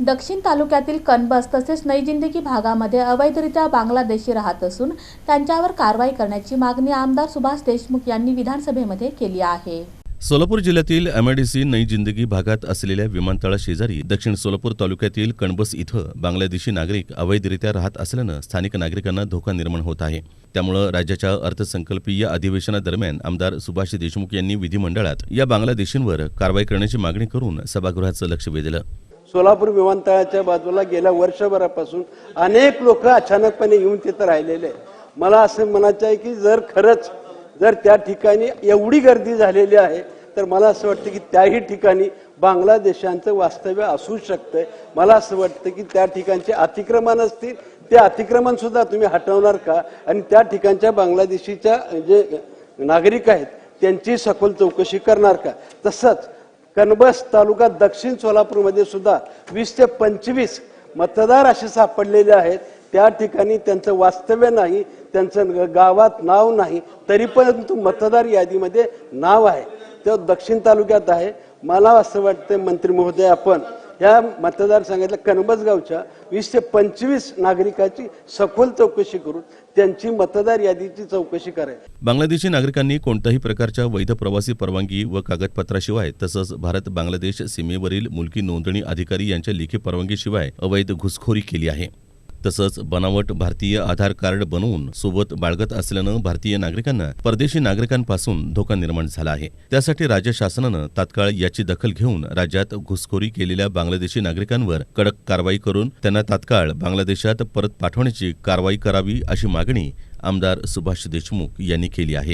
दक्षिण तालुक्यातील कनबस तसेच नैजिंदगी भागामध्ये अवैधरित्या बांगलादेशी राहत असून त्यांच्यावर कारवाई करण्याची मागणी आमदार सुभाष देशमुख यांनी विधानसभेमध्ये केली आहे. सोलापूर जिल्ह्यातील एमआयडीसी नई जिंदगी भागात असलेल्या विमानतळाशेजारी दक्षिण सोलापूर तालुक्यातील कणबस इथं बांगलादेशी नागरिक अवैधरित्या राहत असल्यानं स्थानिक नागरिकांना धोका निर्माण होत आहे. त्यामुळं राज्याच्या अर्थसंकल्पीय अधिवेशनादरम्यान आमदार सुभाष देशमुख यांनी विधिमंडळात या बांगलादेशींवर कारवाई करण्याची मागणी करून सभागृहाचं लक्ष वेधलं. सोलापूर विमानतळाच्या बाजूला गेल्या वर्षभरापासून अनेक लोक अचानकपणे येऊन तिथं राहिलेले मला असं म्हणायचं आहे की जर खरंच जर त्या ठिकाणी एवढी गर्दी झालेली आहे तर मला असं वाटतं की त्याही ठिकाणी बांगलादेशांचं वास्तव्य असू शकतं मला असं वाटतं की त्या ठिकाणचे अतिक्रमण असतील ते अतिक्रमण सुद्धा तुम्ही हटवणार का? आणि त्या ठिकाणच्या बांगलादेशीच्या जे नागरिक आहेत त्यांची सखोल चौकशी करणार का? तसंच कनबस तालुका दक्षिण सोलापूरमध्ये सुद्धा वीस ते पंचवीस मतदार असे सापडलेले आहेत. त्या ठिकाणी त्यांचं वास्तव्य नाही त्यांचं गावात नाव नाही तरी परंतु मतदार यादीमध्ये नाव आहे. ते दक्षिण तालुक्यात आहे. मला असं वाटतं मंत्री महोदय आपण या मतदारसंघातल्या कनबसगावच्या वीस ते पंचवीस नागरिकाची सखोल चौकशी करून त्यांची मतदार यादीची चौकशी करायची. बांगलादेशी नागरिकांनी कोणत्याही प्रकारच्या वैध प्रवासी परवानगी व कागदपत्राशिवाय तसंच भारत बांगलादेश सीमेवरील मुलकी नोंदणी अधिकारी यांच्या लेखी परवानगीशिवाय अवैध घुसखोरी केली आहे. तसंच बनावट भारतीय आधार कार्ड बनवून सोबत बाळगत असल्यानं भारतीय नागरिकांना परदेशी नागरिकांपासून धोका निर्माण झाला आहे. त्यासाठी राज्य शासनानं तात्काळ याची दखल घेऊन राज्यात घुसखोरी केलेल्या बांगलादेशी नागरिकांवर कडक कारवाई करून त्यांना तात्काळ बांगलादेशात परत पाठवण्याची कारवाई करावी अशी मागणी आमदार सुभाष देशमुख यांनी केली आहे.